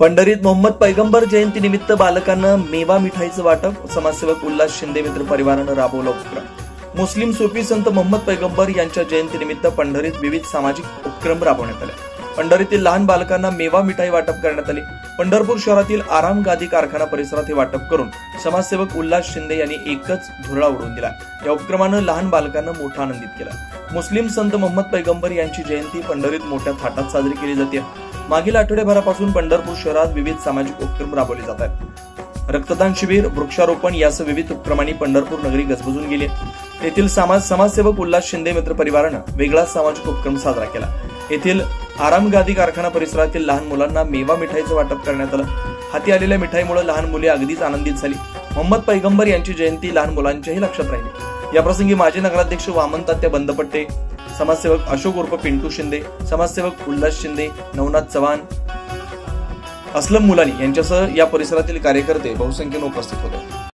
पंढरीत मोहम्मद पैगंबर जयंती निमित्त बालकांना मेवा मिठाईचं वाटप समाजसेवक उल्हास शिंदे मित्र परिवारानं राबवला उपक्रम. मुस्लिम सुफी संत मोहम्मद पैगंबर यांच्या जयंतीनिमित्त पंढरीत विविध सामाजिक उपक्रम राबवण्यात आले. पंढरीतील लहान बालकांना मेवा मिठाई वाटप करण्यात आली. पंढरपूर शहरातील आराम गादी कारखाना परिसरात हे वाटप करून समाजसेवक उल्हास शिंदे यांनी एकच धुरळा उडवून दिला. या उपक्रमानं लहान बालकांना मोठा आनंदित केला. मुस्लिम संत मोहम्मद पैगंबर यांची जयंती पंढरीत मोठ्या थाटात साजरी केली जाते. मागील आठवड्याभरापासून पंढरपूर शहरात विविध सामाजिक उपक्रम राबवले जात आहेत. रक्तदान शिबिर वृक्षारोपण यासह विविध उपक्रमांनी पंढरपूर नगरी गजबजून गेली येथील समाज समाजसेवक उल्हास शिंदे मित्र परिवारानं वेगळाच सामाजिक उपक्रम साजरा केला. येथील आरामगादी कारखाना परिसरातील लहान मुलांना मेवा मिठाईचं वाटप करण्यात आलं. हाती आलेल्या मिठाईमुळे लहान मुले अगदीच आनंदित झाली. मोहम्मद पैगंबर यांची जयंती लहान मुलांच्याही लक्षात राहिली. याप्रसंगी माजी नगराध्यक्ष वामन तात्या बंदपट्टे समाजसेवक अशोक उर्फ पिंटू शिंदे समाजसेवक उल्हास शिंदे नवनाथ चव्हाण असलम मुलानी यांच्यासह या परिसरातील कार्यकर्ते बहुसंख्येने उपस्थित होते.